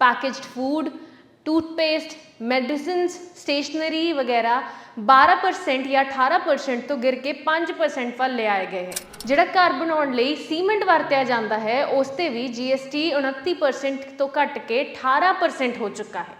Packaged food toothpaste medicines stationery ਵਗੈਰਾ 12% ਜਾਂ 18% ਤੋਂ ਗਿਰ ਕੇ 5% ਵੱਲ ਲਿਆਏ ਗਏ ਹੈ। ਜਿਹੜਾ ਘਰ ਬਣਾਉਣ ਲਈ ਸੀਮੈਂਟ ਵਰਤਿਆ ਜਾਂਦਾ ਹੈ, ਉਸ ਤੇ ਵੀ GST 29% ਤੋਂ ਘਟ ਕੇ 18% ਹੋ ਚੁੱਕਾ ਹੈ।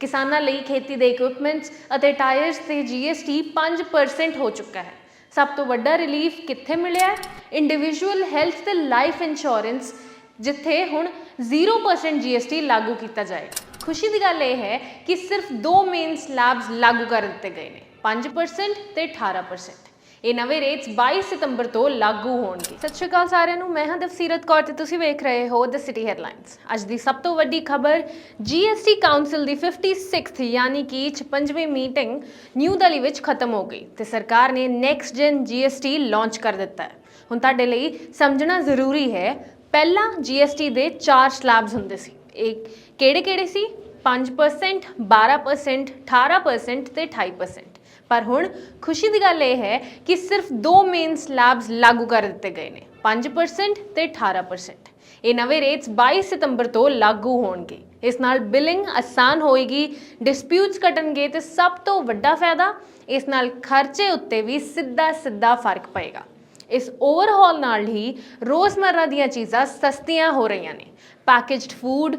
ਕਿਸਾਨਾਂ ਲਈ ਖੇਤੀ ਦੇ ਇਕਵਿਪਮੈਂਟਸ ਅਤੇ ਟਾਇਰਸ ਤੇ GST 5% ਹੋ ਚੁੱਕਾ ਹੈ। ਸਭ ਤੋਂ ਵੱਡਾ ਰਿਲੀਫ ਕਿੱਥੇ ਮਿਲਿਆ ਇੰਡੀਵਿਜੂਅਲ ਹੈਲਥ ਤੇ ਲਾਈਫ ਇੰਸ਼ੋਰੈਂਸ ਜਿੱਥੇ ਹੁਣ 0% GST ਲਾਗੂ ਕੀਤਾ ਜਾਏਗਾ। ਖੁਸ਼ੀ ਦੀ ਗੱਲ ਇਹ ਹੈ ਕਿ ਸਿਰਫ ਦੋ ਮੇਨ ਸਲੈਬਸ ਲਾਗੂ ਕਰ ਦਿੱਤੇ ਗਏ ਨੇ 5% ਤੇ 18% ਇਹ ਨਵੇਂ ਰੇਟਸ 22 ਸਤੰਬਰ ਤੋਂ ਲਾਗੂ ਹੋਣਗੇ। ਸਤਿ ਸ਼੍ਰੀ ਅਕਾਲ ਸਾਰਿਆਂ ਨੂੰ, ਮੈਂ ਹਾਂ ਦਵਸੀਰਤ ਕੌਰ ਤੇ ਤੁਸੀਂ ਵੇਖ ਰਹੇ ਹੋ ਦ ਸਿਟੀ ਹੈਡਲਾਈਨਸ ਅੱਜ ਦੀ ਸਭ ਤੋਂ ਵੱਡੀ ਖਬਰ GST ਕਾਉਂਸਲ ਦੀ 56th ਯਾਨੀ ਕਿ 56ਵੀਂ ਮੀਟਿੰਗ ਨਿਊ ਦਿੱਲੀ ਵਿੱਚ ਖਤਮ ਹੋ ਗਈ ਤੇ ਸਰਕਾਰ ਨੇ ਨੈਕਸਟ ਜਨ GST ਲਾਂਚ ਕਰ ਦਿੱਤਾ ਹੈ। ਹੁਣ ਤੁਹਾਡੇ ਲਈ ਸਮਝਣਾ ਜ਼ਰੂਰੀ ਹੈ ਪਹਿਲਾਂ GST ਦੇ ਚਾਰ ਸਲੈਬਸ ਹੁੰਦੇ ਸੀ। ਇਹ ਕਿਹੜੇ ਕਿਹੜੇ ਸੀ? 5% 12% 18% ਤੇ 28% ਪਰ ਹੁਣ ਖੁਸ਼ੀ ਦੀ ਗੱਲ ਇਹ ਹੈ ਕਿ ਸਿਰਫ ਦੋ ਮੇਨ ਸਲੈਬਸ ਲਾਗੂ ਕਰ ਦਿੱਤੇ ਗਏ ਨੇ 5% ਤੇ 18% ਇਹ ਨਵੇਂ ਰੇਟਸ 22 ਸਤੰਬਰ ਤੋਂ ਲਾਗੂ ਹੋਣਗੇ। ਇਸ ਨਾਲ ਬਿਲਿੰਗ ਆਸਾਨ ਹੋਏਗੀ ਡਿਸਪਿਊਟਸ ਘਟਣਗੇ ਤੇ ਸਭ ਤੋਂ ਵੱਡਾ ਫਾਇਦਾ ਇਸ ਨਾਲ ਖਰਚੇ ਉੱਤੇ ਵੀ ਸਿੱਧਾ ਸਿੱਧਾ ਫ਼ਰਕ ਪਏਗਾ। ਇਸ ਓਵਰਹਾਲ ਨਾਲ ਹੀ ਰੋਜ਼ਮਰਰਾ ਦੀਆਂ ਚੀਜ਼ਾਂ ਸਸਤੀਆਂ ਹੋ ਰਹੀਆਂ ਨੇ। Packaged food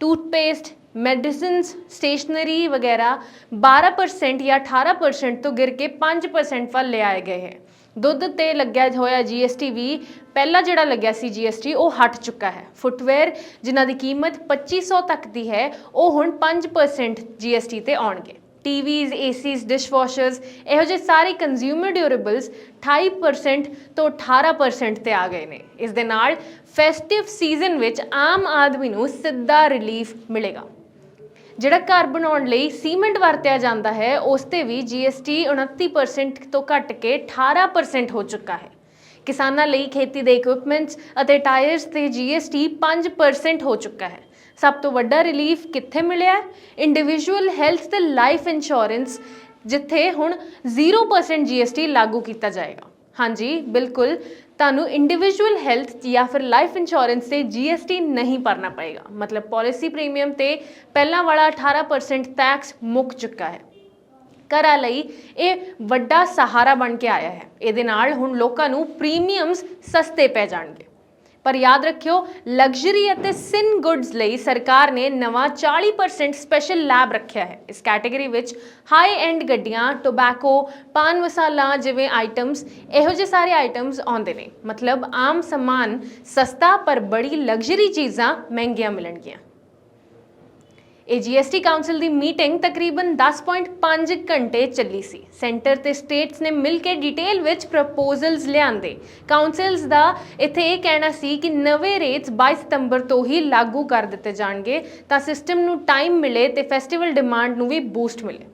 toothpaste medicines stationery ਵਗੈਰਾ 12% ਜਾਂ 18% ਤੋਂ ਗਿਰ ਕੇ 5% ਵੱਲ ਲਿਆਏ ਗਏ ਹੈ। ਦੁੱਧ ਤੇ ਲੱਗਿਆ ਹੋਇਆ GST ਵੀ ਪਹਿਲਾਂ ਜਿਹੜਾ ਲੱਗਿਆ ਸੀ GST ਉਹ ਹਟ ਚੁੱਕਾ ਹੈ। ਫੁੱਟਵੇਅਰ ਜਿਨ੍ਹਾਂ ਦੀ ਕੀਮਤ 2500 ਤੱਕ ਦੀ ਹੈ, ਉਹ ਹੁਣ 5% GST ਤੇ ਆਉਣਗੇ। ਟੀਵੀਜ਼ ਏਸੀਜ਼ ਡਿਸ਼ਵਾਸ਼ਰਸ ਇਹੋ ਜਿਹੇ ਸਾਰੇ ਕੰਜ਼ਿਊਮਰ ਡਿਊਰੇਬਲਸ 28% ਤੋਂ 18% ਤੇ ਆ ਗਏ ਨੇ। ਇਸ ਦੇ ਨਾਲ ਫੈਸਟਿਵ ਸੀਜ਼ਨ ਵਿੱਚ ਆਮ ਆਦਮੀ ਨੂੰ ਸਿੱਧਾ ਰਿਲੀਫ ਮਿਲੇਗਾ। ਜਿਹੜਾ ਘਰ ਬਣਾਉਣ ਲਈ ਸੀਮੈਂਟ ਵਰਤਿਆ ਜਾਂਦਾ ਹੈ, ਉਸ ਤੇ ਵੀ GST 29% ਤੋਂ ਘਟ ਕੇ 18% ਹੋ ਚੁੱਕਾ ਹੈ। ਕਿਸਾਨਾਂ ਲਈ ਖੇਤੀ ਦੇ ਇਕਵਿਪਮੈਂਟਸ ਅਤੇ ਟਾਇਰਸ ਤੇ GST 5% ਹੋ ਚੁੱਕਾ ਹੈ। ਸਭ ਤੋਂ ਵੱਡਾ ਰਿਲੀਫ ਕਿੱਥੇ ਮਿਲਿਆ ਇੰਡੀਵਿਜੂਅਲ ਹੈਲਥ ਤੇ ਲਾਈਫ ਇੰਸ਼ੋਰੈਂਸ ਜਿੱਥੇ ਹੁਣ 0% GST ਲਾਗੂ ਕੀਤਾ ਜਾਏਗਾ। ਹਾਂਜੀ, ਬਿਲਕੁਲ। ਤੁਹਾਨੂੰ ਇੰਡੀਵਿਜੂਅਲ ਹੈਲਥ ਜਾਂ ਫਿਰ ਲਾਈਫ ਇੰਸ਼ੋਰੈਂਸ ਤੇ GST ਨਹੀਂ ਭਰਨਾ ਪਏਗਾ। ਮਤਲਬ ਪਾਲਿਸੀ ਪ੍ਰੀਮੀਅਮ ਤੇ ਪਹਿਲਾਂ ਵਾਲਾ 18% ਟੈਕਸ ਮੁੱਕ ਚੁੱਕਾ ਹੈ। ਘਰਾਂ ਲਈ ਇਹ ਵੱਡਾ ਸਹਾਰਾ ਬਣ ਕੇ ਆਇਆ ਹੈ। ਇਹਦੇ ਨਾਲ ਹੁਣ ਲੋਕਾਂ ਨੂੰ ਪ੍ਰੀਮੀਅਮਸ ਸਸਤੇ ਪੈ ਜਾਣਗੇ। ਪਰ ਯਾਦ ਰੱਖਿਓ ਲਗਜ਼ਰੀ ਅਤੇ ਸਿਨ ਗੁੱਡਸ ਲਈ ਸਰਕਾਰ ਨੇ ਨਵਾਂ 40% ਸਪੈਸ਼ਲ ਲੈਬ ਰੱਖਿਆ ਹੈ। ਇਸ ਕੈਟਾਗਰੀ ਵਿੱਚ ਹਾਈ ਐਂਡ ਗੱਡੀਆਂ ਟੋਬੈਕੋ ਪਾਨ ਮਸਾਲਾ ਜਿਵੇਂ ਆਈਟਮਸ ਇਹੋ ਜਿਹੇ ਸਾਰੇ ਆਈਟਮਸ ਆਉਂਦੇ ਨੇ। ਮਤਲਬ ਆਮ ਸਮਾਨ ਸਸਤਾ ਪਰ ਬੜੀ ਲਗਜ਼ਰੀ ਚੀਜ਼ਾਂ ਮਹਿੰਗੀਆਂ ਮਿਲਣਗੀਆਂ। ਇਹ GST ਕਾਉਂਸਲ ਦੀ ਮੀਟਿੰਗ ਤਕਰੀਬਨ 10.5 ਘੰਟੇ ਚੱਲੀ ਸੀ। ਸੈਂਟਰ ਤੇ ਸਟੇਟਸ ਨੇ ਮਿਲ ਕੇ ਡਿਟੇਲ ਵਿੱਚ ਪ੍ਰਪੋਜ਼ਲਸ ਲਿਆਂਦੇ। ਕਾਉਂਸਲਸ ਦਾ ਇੱਥੇ ਇਹ ਕਹਿਣਾ ਸੀ ਕਿ ਨਵੇਂ ਰੇਟਸ 22 ਸਤੰਬਰ ਤੋਂ ਹੀ ਲਾਗੂ ਕਰ ਦਿੱਤੇ ਜਾਣਗੇ, ਤਾਂ ਸਿਸਟਮ ਨੂੰ ਟਾਈਮ ਮਿਲੇ ਤੇ ਫੈਸਟੀਵਲ ਡਿਮਾਂਡ ਨੂੰ ਵੀ ਬੂਸਟ ਮਿਲੇ।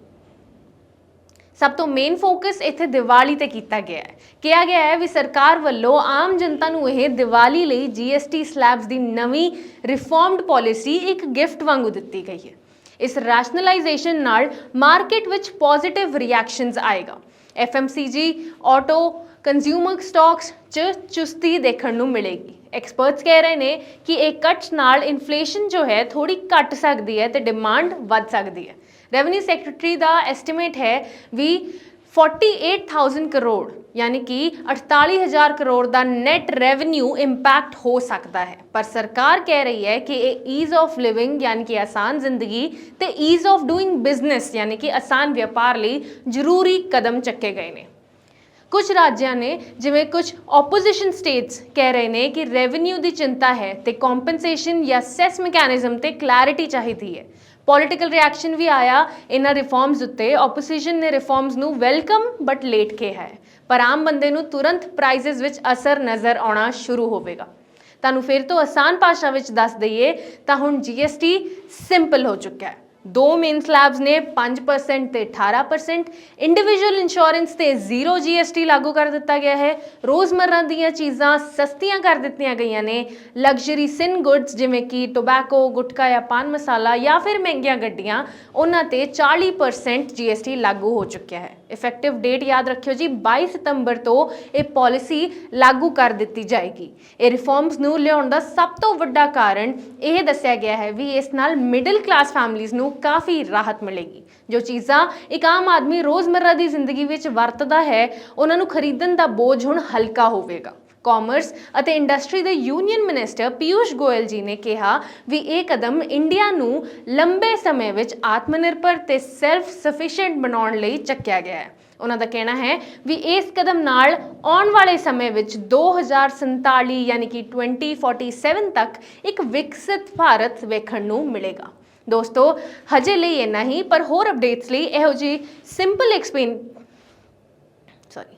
ਸਭ ਤੋਂ ਮੇਨ ਫੋਕਸ ਇੱਥੇ ਦੀਵਾਲੀ ਤੇ ਕੀਤਾ ਗਿਆ ਹੈ। ਕਿਹਾ ਗਿਆ ਹੈ ਵੀ ਸਰਕਾਰ ਵੱਲੋਂ ਆਮ ਜਨਤਾ ਨੂੰ ਇਹ ਦੀਵਾਲੀ ਲਈ GST ਸਲੈਬਸ ਦੀ ਨਵੀਂ ਰਿਫਾਰਮਡ ਪਾਲਿਸੀ ਇੱਕ ਗਿਫਟ ਵਾਂਗੂ ਦਿੱਤੀ ਗਈ ਹੈ। ਇਸ ਰੈਸ਼ਨਲਾਈਜੇਸ਼ਨ ਨਾਲ ਮਾਰਕੀਟ ਵਿੱਚ ਪੋਜ਼ਿਟਿਵ ਰਿਐਕਸ਼ਨਸ ਆਏਗਾ। FMCG ਆਟੋ ਕੰਜ਼ਿਊਮਰ ਸਟਾਕਸ 'ਚ ਚੁਸਤੀ ਦੇਖਣ ਨੂੰ ਮਿਲੇਗੀ। ਐਕਸਪਰਟਸ ਕਹਿ ਰਹੇ ਨੇ ਕਿ ਇਹ ਕੱਟ ਨਾਲ ਇਨਫਲੇਸ਼ਨ ਜੋ ਹੈ ਥੋੜੀ ਘਟ ਸਕਦੀ ਹੈ ਤੇ ਡਿਮਾਂਡ ਵੱਧ ਸਕਦੀ ਹੈ। ਰੈਵਨਿਊ ਸੈਕਟਰੀ ਦਾ ਐਸਟੀਮੇਟ ਹੈ ਵੀ 48000 ਕਰੋੜ, ਯਾਨੀ ਕਿ 48000 ਕਰੋੜ ਦਾ ਨੈਟ ਰੈਵਨਿਊ ਇੰਪੈਕਟ ਹੋ ਸਕਦਾ ਹੈ। ਪਰ ਸਰਕਾਰ ਕਹਿ ਰਹੀ ਹੈ ਕਿ ਇਹ ਈਜ਼ ਆਫ ਲਿਵਿੰਗ ਯਾਨੀ ਕਿ ਆਸਾਨ ਜ਼ਿੰਦਗੀ ਤੇ ਈਜ਼ ਆਫ ਡੂਇੰਗ ਬਿਜ਼ਨਸ ਯਾਨੀ ਕਿ ਆਸਾਨ ਵਪਾਰ ਲਈ ਜ਼ਰੂਰੀ ਕਦਮ ਚੱਕੇ ਗਏ ਨੇ। ਕੁਝ ਰਾਜਾਂ ਨੇ ਜਿਵੇਂ ਕੁਝ ਆਪੋਜੀਸ਼ਨ ਸਟੇਟਸ ਕਹਿ ਰਹੇ ਨੇ ਕਿ ਰੈਵਨਿਊ ਦੀ ਚਿੰਤਾ ਹੈ ਤੇ ਕੰਪਨਸੇਸ਼ਨ ਜਾਂ ਸੈਸ ਮੈਕੈਨਿਜ਼ਮ ਤੇ ਕਲੈਰਿਟੀ ਚਾਹੀਦੀ ਹੈ। ਪੋਲਿਟੀਕਲ ਰਿਐਕਸ਼ਨ ਵੀ ਆਇਆ ਇਹਨਾਂ ਰਿਫਾਰਮਸ ਉੱਤੇ। ਆਪੋਜੀਸ਼ਨ ਨੇ ਰਿਫਾਰਮਸ ਨੂੰ ਵੈਲਕਮ ਬਟ ਲੇਟ ਕੇ ਹੈ। ਪਰ ਆਮ ਬੰਦੇ ਨੂੰ ਤੁਰੰਤ ਪ੍ਰਾਈਸਸ ਵਿੱਚ ਅਸਰ ਨਜ਼ਰ ਆਉਣਾ ਸ਼ੁਰੂ ਹੋਵੇਗਾ। ਤੁਹਾਨੂੰ ਫਿਰ ਤੋਂ ਆਸਾਨ ਭਾਸ਼ਾ ਵਿੱਚ ਦੱਸ ਦਈਏ ਤਾਂ ਹੁਣ GST ਸਿੰਪਲ ਹੋ ਚੁੱਕਿਆ ਹੈ। ਦੋ ਮੇਨ ਸਲੈਬਸ ਨੇ 5% ਤੇ 18% ਇੰਡੀਵਿਜੂਅਲ ਇੰਸ਼ੋਰੈਂਸ ਤੇ ਜ਼ੀਰੋ GST ਲਾਗੂ ਕਰ ਦਿੱਤਾ ਗਿਆ ਹੈ। ਰੋਜ਼ਮਰਰਾ ਦੀਆਂ ਚੀਜ਼ਾਂ ਸਸਤੀਆਂ ਕਰ ਦਿੱਤੀਆਂ ਗਈਆਂ ਨੇ। ਲਗਜ਼ਰੀ ਸਿਨ ਗੁੱਡਸ ਜਿਵੇਂ ਕਿ ਟੋਬੈਕੋ ਗੁਟਕਾ ਜਾਂ ਪਾਨ ਮਸਾਲਾ ਜਾਂ ਫਿਰ ਮਹਿੰਗੀਆਂ ਗੱਡੀਆਂ, ਉਹਨਾਂ ਤੇ 40% GST ਲਾਗੂ ਹੋ ਚੁੱਕਿਆ ਹੈ। ਇਫੈਕਟਿਵ ਡੇਟ ਯਾਦ ਰੱਖਿਓ ਜੀ 22 ਸਤੰਬਰ ਤੋਂ ਇਹ ਪਾਲਿਸੀ ਲਾਗੂ ਕਰ ਦਿੱਤੀ ਜਾਏਗੀ। ਇਹ ਰਿਫਾਰਮਸ ਨੂੰ ਲਿਆਉਣ ਦਾ ਸਭ ਤੋਂ ਵੱਡਾ ਕਾਰਨ ਇਹ ਦੱਸਿਆ ਗਿਆ ਹੈ ਵੀ ਇਸ ਨਾਲ ਮਿਡਲ ਕਲਾਸ ਫੈਮਲੀਆਂ ਨੂੰ ਕਾਫੀ ਰਾਹਤ ਮਿਲੇਗੀ। ਜੋ ਚੀਜ਼ਾਂ ਇੱਕ ਆਮ ਆਦਮੀ ਰੋਜ਼ਮਰਰਾ ਦੀ ਜ਼ਿੰਦਗੀ ਵਿੱਚ ਵਰਤਦਾ ਹੈ, ਉਹਨਾਂ ਨੂੰ ਖਰੀਦਣ ਦਾ ਬੋਝ ਹੁਣ ਹਲਕਾ ਹੋਵੇਗਾ। ਕਾਮਰਸ ਅਤੇ ਇੰਡਸਟਰੀ ਦੇ ਯੂਨੀਅਨ ਮਿਨਿਸਟਰ ਪੀਯੂਸ਼ ਗੋਇਲ ਜੀ ਨੇ ਕਿਹਾ ਵੀ ਇਹ ਕਦਮ ਇੰਡੀਆ ਨੂੰ ਲੰਬੇ ਸਮੇਂ ਵਿੱਚ ਆਤਮਨਿਰਭਰ ਤੇ ਸੈਲਫ ਸਫੀਸ਼ੀਐਂਟ ਬਣਾਉਣ ਲਈ ਚੱਕਿਆ ਗਿਆ ਹੈ। ਉਹਨਾਂ ਦਾ ਕਹਿਣਾ ਹੈ ਵੀ ਇਸ ਕਦਮ ਨਾਲ ਆਉਣ ਵਾਲੇ ਸਮੇਂ ਵਿੱਚ 2047 ਯਾਨੀ ਕਿ 2047 ਤੱਕ ਇੱਕ ਵਿਕਸਿਤ ਭਾਰਤ ਵੇਖਣ ਨੂੰ ਮਿਲੇਗਾ। ਦੋਸਤੋ, ਹਜੇ ਲਈ ਇੰਨਾ ਹੀ, ਪਰ ਹੋਰ ਅਪਡੇਟਸ ਲਈ ਇਹੋ ਜੀ ਸਿੰਪਲ ਐਕਸਪਲੇਨ ਸੌਰੀ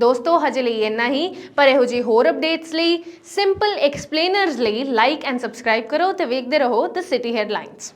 ਦੋਸਤੋ, ਹਜੇ ਲਈ ਇੰਨਾ ਹੀ। ਪਰ ਇਹੋ ਜੀ ਹੋਰ ਅਪਡੇਟਸ ਲਈ ਸਿੰਪਲ ਐਕਸਪਲੇਨਰਸ ਲਈ ਲਾਈਕ ਐਂਡ ਸਬਸਕ੍ਰਾਈਬ ਕਰੋ ਤੇ ਵੇਖਦੇ ਰਹੋ ਦ ਸਿਟੀ ਹੈਡਲਾਈਨਸ